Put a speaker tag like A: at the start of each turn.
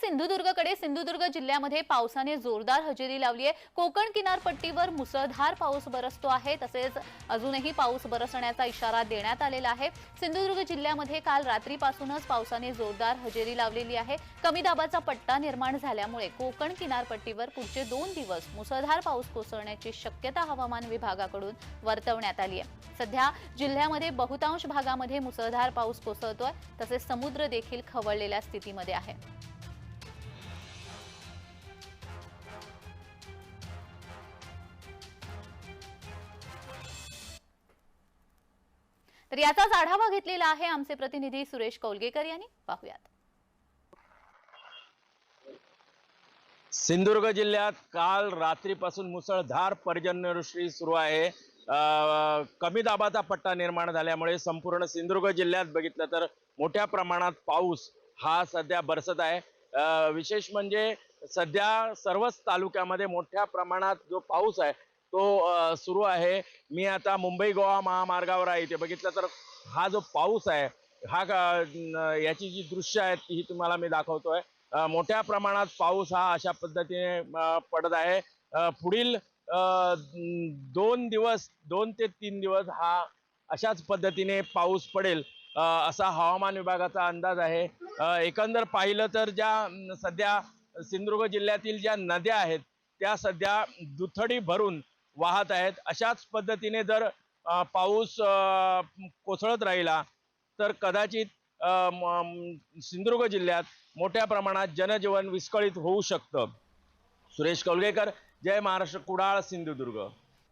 A: सिंधुदुर्गकडे सिंधुदुर्ग जिल्ह्यामध्ये पावसाने जोरदार हजेरी लावली आहे. कोकण किनारपट्टीवर मुसळधार पाऊस बरसतो आहे. तसेच अजूनही पाऊस बरसण्याचा इशारा देण्यात आलेला आहे. सिंधुदुर्ग जिल्ह्यामध्ये काल रात्रीपासूनच पावसाने जोरदार हजेरी लावलेली आहे. कमी दाबाचा पट्टा निर्माण झाल्यामुळे कोकण किनारपट्टीवर पुढचे दोन दिवस मुसळधार पाऊस कोसळण्याची शक्यता हवामान विभागाकडून वर्तवण्यात आली आहे. सध्या जिल्ह्यामध्ये बहुतांश भागामध्ये मुसळधार पाऊस कोसळतोय. तसेच समुद्र देखील खवळलेल्या स्थितीमध्ये आहे. तर याचाच आढावा घेतलेला आहे आमचे प्रतिनिधी सुरेश कौलगेकर यांनी. पाहूयात.
B: सिंधुदुर्ग जिल्ह्यात काल रात्रीपासून मुसळधार पर्जन्यवृष्टी सुरू आहे. कमी दाबाचा पट्टा निर्माण झाल्यामुळे संपूर्ण सिंधुदुर्ग जिल्ह्यात बघितलं तर मोठ्या प्रमाणात पाऊस हा सध्या बरसत आहे. विशेष म्हणजे सध्या सर्वच तालुक्यामध्ये मोठ्या प्रमाणात जो पाऊस आहे तो सुरू आहे. मी आता मुंबई गोवा महामार्गावर आहे. इथे बघितलं तर हा जो पाऊस आहे हा याची जी दृश्य आहेत ही तुम्हाला मी दाखवतोय. मोठ्या प्रमाणात पाऊस हा अशा पद्धतीने पडत आहे. पुढील दोन दिवस दोन ते तीन दिवस हा अशाच पद्धतीने पाऊस पडेल असा हवामान विभागाचा अंदाज आहे. एकंदर पाहिलं तर ज्या सध्या सिंधुदुर्ग जिल्ह्यातील ज्या नद्या आहेत त्या सध्या दुथडी भरून वाहत आहेत. अशाच पद्धतीने जर पाऊस कोसळत राहिला तर कदाचित सिंधुदुर्ग जिल्ह्यात मोठ्या प्रमाणात जनजीवन विस्कळीत होऊ शकतं. सुरेश कौलगेकर जय महाराष्ट्र कुडाळ सिंधुदुर्ग.